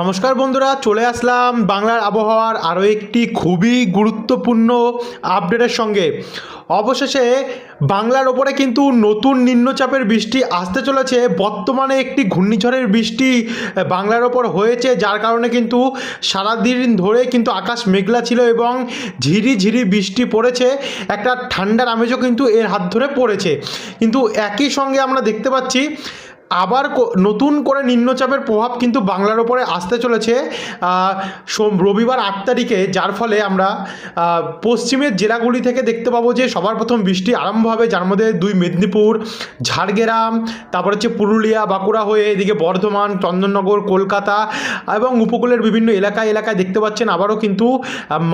নমস্কার বন্ধুরা, চলে আসলাম বাংলার আবহাওয়ার আরও একটি খুবই গুরুত্বপূর্ণ আপডেটের সঙ্গে। অবশেষে বাংলার ওপরে কিন্তু নতুন নিম্নচাপের বৃষ্টি আসতে চলেছে। বর্তমানে একটি ঘূর্ণিঝড়ের বৃষ্টি বাংলার ওপর হয়েছে, যার কারণে কিন্তু সারাদিন ধরে কিন্তু আকাশ মেঘলা ছিল এবং ঝিরি ঝিরি বৃষ্টি পড়েছে। একটা ঠান্ডার আমেজও কিন্তু এর হাত ধরে পড়েছে। কিন্তু একই সঙ্গে আমরা দেখতে পাচ্ছি আবার নতুন করে নিম্নচাপের প্রভাব কিন্তু বাংলার ওপরে আসতে চলেছে সোম রবিবার আট তারিখে, যার ফলে আমরা পশ্চিমের জেলাগুলি থেকে দেখতে পাবো যে সবার প্রথম বৃষ্টি আরম্ভ হবে, যার মধ্যে দুই মেদিনীপুর, ঝাড়গ্রাম, তারপর হচ্ছে পুরুলিয়া, বাঁকুড়া হয়ে এদিকে বর্ধমান, চন্দননগর, কলকাতা এবং উপকূলের বিভিন্ন এলাকায় এলাকায় দেখতে পাচ্ছেন আবারও কিন্তু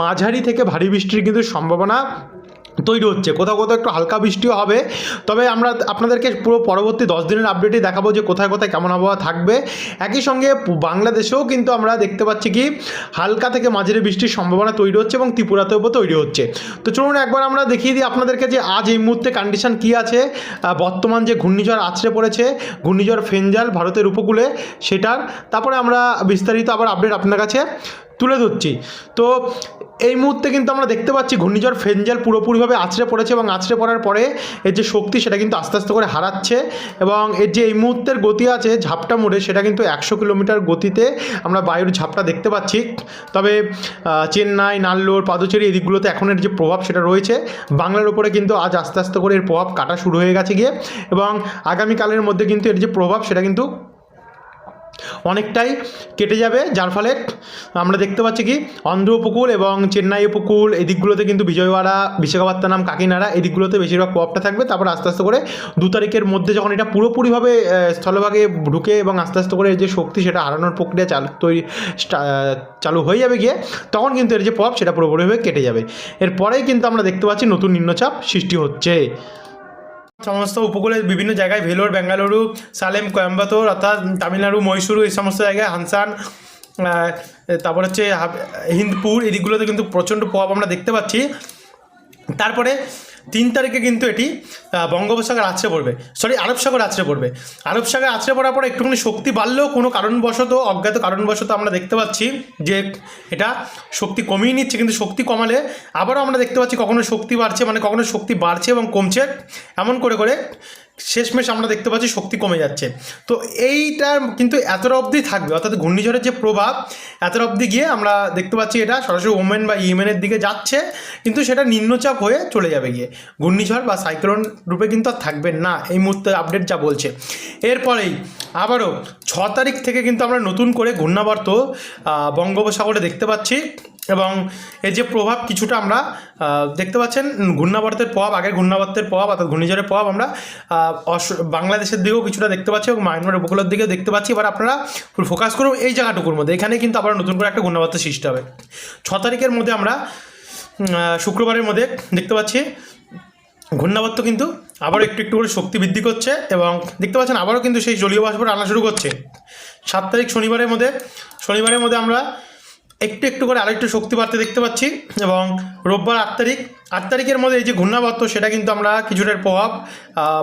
মাঝারি থেকে ভারী বৃষ্টির কিন্তু সম্ভাবনা তৈরি হচ্ছে। কোথাও কোথাও একটু হালকা বৃষ্টিও হবে। তবে আমরা আপনাদেরকে পুরো পরবর্তী দশ দিনের আপডেটই দেখাবো যে কোথায় কোথায় কেমন আবহাওয়া থাকবে। একই সঙ্গে বাংলাদেশেও কিন্তু আমরা দেখতে পাচ্ছি কি, হালকা থেকে মাঝারি বৃষ্টির সম্ভাবনা তৈরি হচ্ছে এবং ত্রিপুরাতেও তৈরি হচ্ছে। তো চলুন একবার আমরা দেখিয়ে দিই আপনাদেরকে যে আজ এই মুহূর্তে কন্ডিশন কী আছে বর্তমান যে ঘূর্ণিঝড় আছড়ে পড়েছে, ঘূর্ণিঝড় ফেঞ্জাল ভারতের উপকূলে সেটার। তারপরে আমরা বিস্তারিত আবার আপডেট আপনার কাছে। তুলে ধরছি। তো এই মুহূর্তে কিন্তু আমরা দেখতে পাচ্ছি ঘূর্ণিঝড় ফেঞ্জাল পুরোপুরিভাবে আছড়ে পড়েছে এবং আছড়ে পড়ার পরে এর যে শক্তি সেটা কিন্তু আস্তে আস্তে করে হারাচ্ছে এবং এর যে এই মুহূর্তের গতি আছে ঝাপটা মোড়ে সেটা কিন্তু একশো কিলোমিটার গতিতে আমরা বায়ুর ঝাপটা দেখতে পাচ্ছি। তবে চেন্নাই, নাল্লোর, পাদুচেরি এই দিকগুলোতে এখন এর যে প্রভাব সেটা রয়েছে। বাংলার উপরে কিন্তু আজ আস্তে আস্তে করে এর প্রভাব কাটা শুরু হয়ে গেছে গিয়ে এবং আগামীকালের মধ্যে কিন্তু এর যে প্রভাব সেটা কিন্তু অনেকটাই কেটে যাবে, যার ফলে আমরা দেখতে পাচ্ছি কি, অন্ধ্র উপকূল এবং চেন্নাই উপকূল এদিকগুলোতে কিন্তু বিজয়ওয়াড়া, বিশাখাপত্তনম, কাকিনাড়া, এই দিকগুলোতে বেশিরভাগ প্রভাবটা থাকবে। তারপর আস্তে আস্তে করে দু তারিখের মধ্যে যখন এটা পুরোপুরিভাবে স্থলভাগে ঢুকে এবং আস্তে আস্তে করে যে শক্তি সেটা হারানোর প্রক্রিয়া চালু, তৈরি চালু হয়ে যাবে গিয়ে, তখন কিন্তু এর যে প্রভাব সেটা পুরোপুরিভাবে কেটে যাবে। এরপরেই কিন্তু আমরা দেখতে পাচ্ছি নতুন নিম্নচাপ সৃষ্টি হচ্ছে। সমস্ত উপকূলের বিভিন্ন জায়গায় ভেলোর, বেঙ্গালুরু, সালেম, কোয়েম্বাটোর, অর্থাৎ তামিলনাড়ু, মহীশূর, এই সমস্ত জায়গায় হানসান তারপর হচ্ছে হিন্দপুর, এই দিকগুলোতে কিন্তু প্রচণ্ড প্রভাব আমরা দেখতে পাচ্ছি। তারপরে তিন তারিখে কিন্তু এটি বঙ্গোপসাগর আছড়ে পড়বে। সরি আরব সাগর আছড়ে পড়বে। আরব সাগর আছড়ে পড়ার পর একটুখানি শক্তি বাড়লেও কোনো কারণবশত, অজ্ঞাত কারণবশত আমরা দেখতে পাচ্ছি যে এটা শক্তি কমিয়ে নিচ্ছে, কিন্তু শক্তি কমালে আবারও আমরা দেখতে পাচ্ছি কখনো শক্তি বাড়ছে মানে কখনো শক্তি বাড়ছে এবং কমছে। এমন করে করে শেষমেশ আমরা দেখতে পাচ্ছি শক্তি কমে যাচ্ছে। তো এইটা কিন্তু এতটা অবধি থাকবে, অর্থাৎ ঘূর্ণিঝড়ের যে প্রভাব, এতটা অবধি গিয়ে আমরা দেখতে পাচ্ছি এটা সরাসরি ওমেন বা ইয়েমেনের দিকে যাচ্ছে, কিন্তু সেটা নিম্নচাপ হয়ে চলে যাবে গিয়ে। ঘূর্ণিঝড় বা সাইক্লোন রূপে কিন্তু আর থাকবে না, এই মুহূর্তে আপডেট যা বলছে। এরপরেই আবারও ছ তারিখ থেকে কিন্তু আমরা নতুন করে ঘূর্ণাবর্ত বঙ্গোপসাগরে দেখতে পাচ্ছি। এবং এর যে প্রভাব কিছুটা আমরা দেখতে পাচ্ছেন, ঘূর্ণাবর্তের প্রভাব, আগের ঘূর্ণাবর্তের প্রভাব, অর্থাৎ ঘূর্ণিঝড়ের প্রভাব আমরা বাংলাদেশের দিকেও কিছুটা দেখতে পাচ্ছি এবং মায়ানমার উপকূলের দিকেও দেখতে পাচ্ছি। এবার আপনারা ফোকাস করুন এই জায়গাটুকুর মধ্যে। এখানে কিন্তু আবার নতুন করে একটা ঘূর্ণাবর্ত সৃষ্টি হবে। ছ তারিখের মধ্যে আমরা শুক্রবারের মধ্যে দেখতে পাচ্ছি, ঘূর্ণাবর্ত কিন্তু আবারও একটু একটু করে শক্তি বৃদ্ধি করছে এবং দেখতে পাচ্ছেন আবারও কিন্তু সেই জলীয় বাষ্প আনা শুরু করছে। সাত তারিখ শনিবারের মধ্যে শনিবারের মধ্যে আমরা একটু একটু করে আরেকটু শক্তি বাড়তে দেখতে পাচ্ছি এবং রোববার আট তারিখ আট তারিখের মধ্যে এই যে ঘূর্ণাবর্ত, সেটা কিন্তু আমরা কিছুটার প্রভাব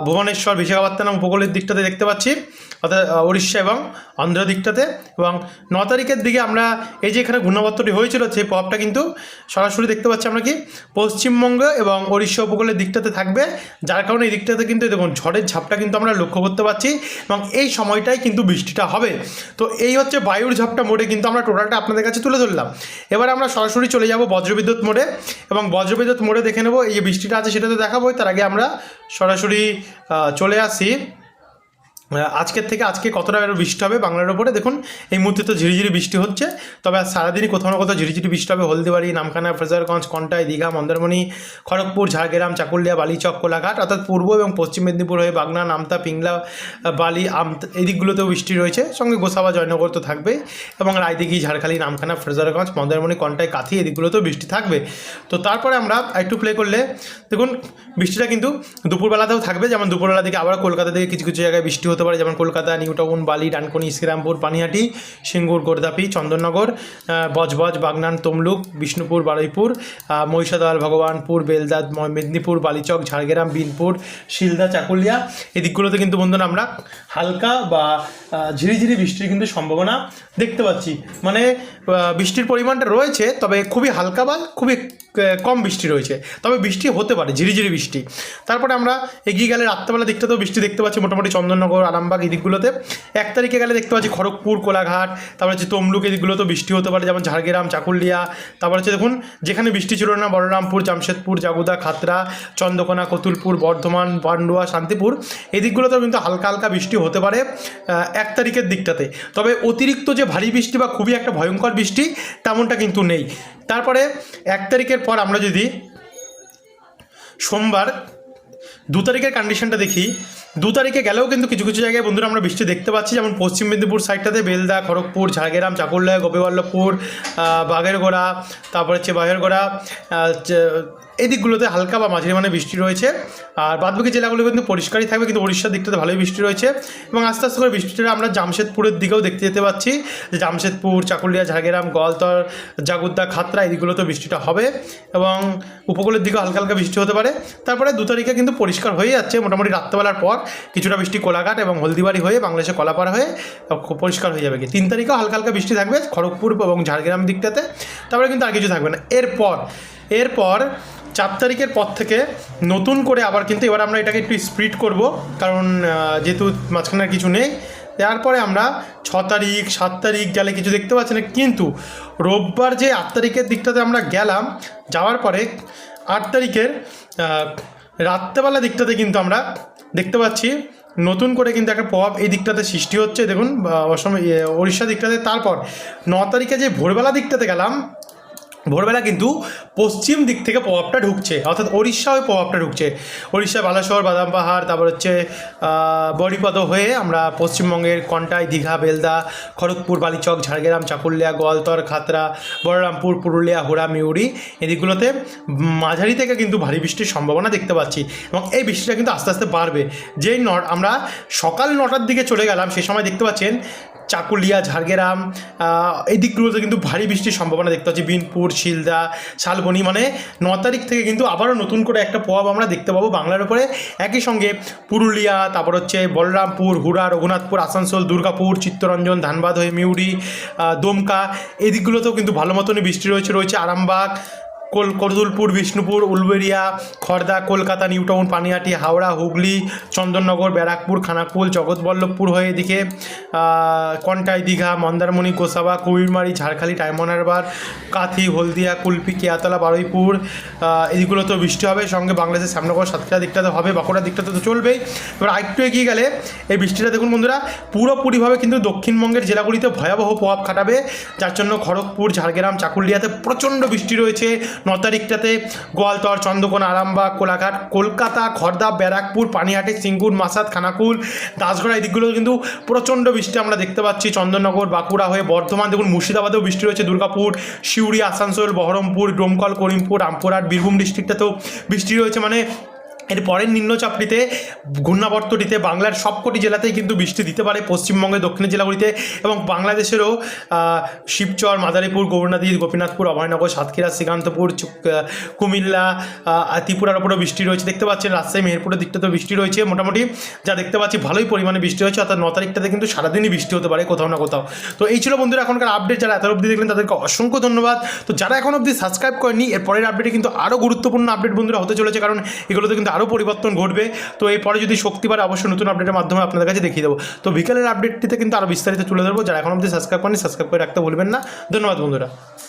ভুবনেশ্বর, বিশাখাপত্তনম উপকূলের দিকটাতে দেখতে পাচ্ছি, অর্থাৎ উড়িষ্যা এবং অন্ধ্র দিকটাতে। এবং ন তারিখের দিকে আমরা এই যে এখানে ঘূর্ণাবর্তটি হয়েছিল, সেই প্রভাবটা কিন্তু সরাসরি দেখতে পাচ্ছি আমরা কি? পশ্চিমবঙ্গ এবং উড়িষ্যা উপকূলের দিকটাতে থাকবে। যার কারণে এই দিকটাতে কিন্তু দেখুন, ঝড়ের ঝাপটা কিন্তু আমরা লক্ষ্য করতে পারছি এবং এই সময়টাই কিন্তু বৃষ্টিটা হবে। তো এই হচ্ছে বায়ুর ঝাপটা মোড়ে কিন্তু আমরা টোটালটা আপনাদের কাছে তুলে ধরলাম। এবার আমরা সরাসরি চলে যাব বজ্রবিদ্যুৎ মোড়ে এবং বজ্রবিদ্যুৎ মোড়ে দেখে নেব। এই যে বৃষ্টিটা আছে সেটা তো দেখাবোই। তার আগে আমরা সরাসরি চলে আসি। আজকের থেকে আজকে কতটা আরও বৃষ্টি হবে বাংলার ওপরে দেখুন, এই মুহূর্তে তো ঝিরিঝিরি বৃষ্টি হচ্ছে। তবে আজ সারাদিনই কোথাও না কোথাও ঝিরিঝিরি বৃষ্টি হবে। হলদিবাড়ি, নামখানা, ফ্রেজারগঞ্জ, কন্টাই, দীঘা, মন্দারমণি, খড়গপুর, ঝাড়গ্রাম, চাকুলিয়া, বালিচক, কোলাঘাট, অর্থাৎ পূর্ব এবং পশ্চিম মেদিনীপুর হয়ে বাগনা, নামতা, পিংলা বালি, আম, এই দিকগুলোতেও বৃষ্টি রয়েছে। সঙ্গে গোসাবা, জয়নগর তো থাকবে এবং রায়দিঘি, ঝাড়খালি, নামখানা, ফ্রেজারগঞ্জ, মন্দারমণি, কন্টাই, কাথি, এই দিকগুলোতেও বৃষ্টি থাকবে। তো তারপরে আমরা একটু প্লে করলে, দেখুন, বৃষ্টিটা কিন্তু দুপুরবেলাতেও থাকবে। যেমন দুপুরবেলা দিকে আবার কলকাতা থেকে কিছু কিছু জায়গায় বৃষ্টি হতে পারে, যেমন কলকাতা নিউ টাউন বালি, ডানকুনি, শ্রীরামপুর, পানিহাটি, সিঙ্গুর, গোরদাপি, চন্দননগর বজবজ, বাগনান, তমলুক, বিষ্ণুপুর, বারুইপুর মহিষাদল ভগবানপুর, বেলদাদ মেদিনীপুর, বালিচক, ঝাড়গ্রাম, বিনপুর, শিলদা, চাকুলিয়া। এই দিকগুলোতে কিন্তু বন্ধুরা আমরা হালকা বা ঝিরিঝিরি বৃষ্টির কিন্তু সম্ভাবনা দেখতে পাচ্ছি। মানে বৃষ্টির পরিমাণটা রয়েছে, তবে খুবই হালকা বা খুবই কম বৃষ্টি রয়েছে। তবে বৃষ্টি হতে পারে ঝিরিঝিরি বৃষ্টি। তারপরে আমরা এগিয়ে গেলে রাত্রেবেলা দিকটাতেও বৃষ্টি দেখতে পাচ্ছি, মোটামুটি চন্দননগর, আরামবাগ এই দিকগুলোতে। এক তারিখে গেলে দেখতে পাচ্ছি খড়গপুর, কোলাঘাট, তারপর হচ্ছে তমলুক এই দিকগুলোতেও বৃষ্টি হতে পারে, যেমন ঝাড়গ্রাম, চাকুলিয়া, তারপর হচ্ছে দেখুন, যেখানে বৃষ্টি ছিল না, বলরামপুর, জামশেদপুর, জাগুদা, খাতরা, চন্দ্রকোনা, কতুলপুর, বর্ধমান, পান্ডুয়া, শান্তিপুর, এই দিকগুলোতেও কিন্তু হালকা হালকা বৃষ্টি হতে পারে এক তারিখের দিকটাতে। তবে অতিরিক্ত যে ভারী বৃষ্টি বা খুবই একটা ভয়ঙ্কর বৃষ্টি, তেমনটা কিন্তু নেই। তারপরে এক তারিখের পর আমরা যদি সোমবার দু তারিখের কন্ডিশনটা দেখি দু তারিখে গেলেও কিন্তু কিছু কিছু জায়গায় বন্ধুরা আমরা বৃষ্টি দেখতে পাচ্ছি, যেমন পশ্চিম মেদিনীপুর সাইডটাতে বেলদা, খড়গপুর, ঝাড়গ্রাম চাকুলিয়া গোপীবল্লভপুর বাঘেরগোড়া তারপর হচ্ছে বাঘেরগোড়া এই দিকগুলোতে হালকা বা মাঝারি মানে বৃষ্টি রয়েছে। আর বাদবাকি জেলাগুলো কিন্তু পরিষ্কারই থাকবে, কিন্তু উড়িষ্যার দিকটাতে ভালোই বৃষ্টি রয়েছে এবং আস্তে আস্তে করে বৃষ্টিটা আমরা জামশেদপুরের দিকেও দেখতে যেতে পাচ্ছি। যে জামশেদপুর, চাকুলিয়া, ঝাড়গ্রাম, গোয়ালতর, জাগুদ্দা, খাতরা, এই দিকগুলোতে বৃষ্টিটা হবে এবং উপকূলের দিকেও হালকা হালকা বৃষ্টি হতে পারে। তারপরে দু তারিখে কিন্তু পরিষ্কার হয়ে যাচ্ছে। মোটামুটি রাত্রেবেলার পর কিছুটা বৃষ্টি কোলাঘাট এবং হলদিবাড়ি হয়ে বাংলাদেশে কলাপাড়া হয়ে পরিষ্কার হয়ে যাবে। কি তিন তারিখেও হালকা হালকা বৃষ্টি থাকবে খড়গপুর এবং ঝাড়গ্রাম দিকটাতে। তারপরে কিন্তু আর কিছু থাকবে না। এরপর এরপর চার তারিখের পর থেকে নতুন করে আবার কিন্তু এবার আমরা এটাকে একটু স্প্রিড করব। কারণ যেহেতু মাঝখানে কিছু নেই, তারপরে আমরা ছ তারিখ, সাত তারিখ গেলে কিছু দেখতে পাচ্ছি না। কিন্তু রোববার যে আট তারিখের দিকটাতে আমরা গেলাম, যাওয়ার পরে আট তারিখের রাত্রেবেলা দিকটাতে কিন্তু আমরা দেখতে পাচ্ছি নতুন করে কিন্তু একটা প্রভাব এই দিকটাতে সৃষ্টি হচ্ছে। দেখুন অসম ইয়ে, উড়িষ্যা দিকটাতে। তারপর ন তারিখে যে ভোরবেলা দিকটাতে গেলাম ভোরবেলা কিন্তু পশ্চিম দিক থেকে প্রভাবটা ঢুকছে, অর্থাৎ ওড়িশা হয়ে প্রভাবটা ঢুকছে। ওড়িশা বালাসোর বাদাম পাহাড়, তারপর হচ্ছে বড়িপদ হয়ে আমরা পশ্চিমবঙ্গের কন্টাই, দীঘা, বেলদা, খড়গপুর, বালিচক, ঝাড়গ্রাম, চাকুলিয়া, গোয়ালতর, খাতরা, বলরামপুর, পুরুলিয়া, হুড়া মিউরি এদিকগুলোতে মাঝারি থেকে কিন্তু ভারী বৃষ্টির সম্ভাবনা দেখতে পাচ্ছি এবং এই বৃষ্টিটা কিন্তু আস্তে আস্তে বাড়বে। যেই ন আমরা সকাল নটার দিকে চলে গেলাম, সে সময় দেখতে পাচ্ছেন চাকুলিয়া, ঝাড়গ্রাম এই দিকগুলোতে কিন্তু ভারী বৃষ্টির সম্ভাবনা দেখতে পাচ্ছি। বিনপুর, শিলদা, শালবনি মানে ন তারিখ থেকে কিন্তু আবারও নতুন করে একটা প্রভাব আমরা দেখতে পাবো বাংলার উপরে। একই সঙ্গে পুরুলিয়া, তারপর হচ্ছে বলরামপুর, হুড়া, রঘুনাথপুর, আসানসোল, দুর্গাপুর, চিত্তরঞ্জন, ধানবাদ হয়ে মিউরি দমকা, এই দিকগুলোতেও কিন্তু ভালো মতনই বৃষ্টি রয়েছে রয়েছে আরামবাগ কোল করদুলপুর বিষ্ণুপুর উলবেড়িয়া খড়দা কলকাতা নিউটাউন পানিহাটি হাওড়া হুগলি চন্দননগর ব্যারাকপুর খানাকুল জগৎবল্লভপুর হয়ে এদিকে কন্টাই দীঘা মন্দারমণি গোসাবা কবিরমারি ঝাড়খালি ডায়মন্ড হারবার কাথি হলদিয়া কুলপি কেয়াতলা বারুইপুর আহ, এদিকগুলোতেও বৃষ্টি হবে। সঙ্গে বাংলাদেশের শ্যামনগর সাতক্ষীরা দিকটাতে হবে বাঁকুড়া দিকটাতে তো চলবেই। এবার আরেকটু এগিয়ে গেলে এই বৃষ্টিটা দেখুন বন্ধুরা পুরোপুরিভাবে কিন্তু দক্ষিণবঙ্গের জেলাগুলিতে ভয়াবহ প্রভাব খাটাবে। যার জন্য খড়গপুর ঝাড়গ্রাম চাকুলিয়াতে প্রচণ্ড বৃষ্টি রয়েছে। ন তারিখটাতে গোয়ালতর, চন্দ্রকোনা, আরামবাগ, কোলাঘাট, কলকাতা, খর্দা, ব্যারাকপুর, পানিহাটি, সিঙ্গুর, মাসাদ, খানাকুল, দাসগড়া, এই দিকগুলো কিন্তু প্রচণ্ড বৃষ্টি আমরা দেখতে পাচ্ছি। চন্দননগর, বাঁকুড়া হয়ে বর্ধমান, দেখুন মুর্শিদাবাদেও বৃষ্টি রয়েছে, দুর্গাপুর সিউড়ি আসানসোল, বহরমপুর, ডোমকল, করিমপুর, রামপুরহাট, বীরভূম ডিস্ট্রিক্টটাতেও বৃষ্টি রয়েছে। মানে এর পরের নিম্নচাপটিতে ঘূর্ণাবর্তটিতে বাংলার সবকটি জেলাতেই কিন্তু বৃষ্টি দিতে পারে, পশ্চিমবঙ্গের দক্ষিণের জেলাগুলিতে এবং বাংলাদেশেরও শিবচর, মাদারীপুর গৌরনদী গোপীনাথপুর, অভয়নগর, সাতক্ষীরা, শ্রীকান্তপুর কুমিল্লা ত্রিপুরার ওপরেও বৃষ্টি রয়েছে। দেখতে পাচ্ছেন রাজশাহী, মেহেরপুরের দিকটাতেও বৃষ্টি রয়েছে মোটামুটি। যা দেখতে পাচ্ছি ভালোই পরিমাণে বৃষ্টি হয়েছে, অর্থাৎ ন তারিখটাতে কিন্তু সারাদিনই বৃষ্টি হতে পারে কোথাও না কোথাও। তো এই ছিল বন্ধুরা এখনকার আপডেট যারা এত অবধি দেখলেন তাদেরকে অসংখ্য ধন্যবাদ। তো যারা এখন অবধি সাবস্ক্রাইব করেনি এর পরের আপডেটে কিন্তু আরও গুরুত্বপূর্ণ আপডেট বন্ধুরা হতে চলেছে, কারণ এগুলোতে কিন্তু আরও পরিবর্তন ঘটবে। তো এরপরে যদি শক্তি বাড়ে, অবশ্যই নতুন আপডেটের মাধ্যমে আপনাদের কাছে দেখিয়ে দেবো। তো বিকেলের আপডেটটিতে কিন্তু আরও বিস্তারিত তুলে ধরবো। যারা এখন অবধি সাবস্ক্রাইব করেন সাবস্ক্রাইব করে রাখতে ভুলবেন না। ধন্যবাদ বন্ধুরা।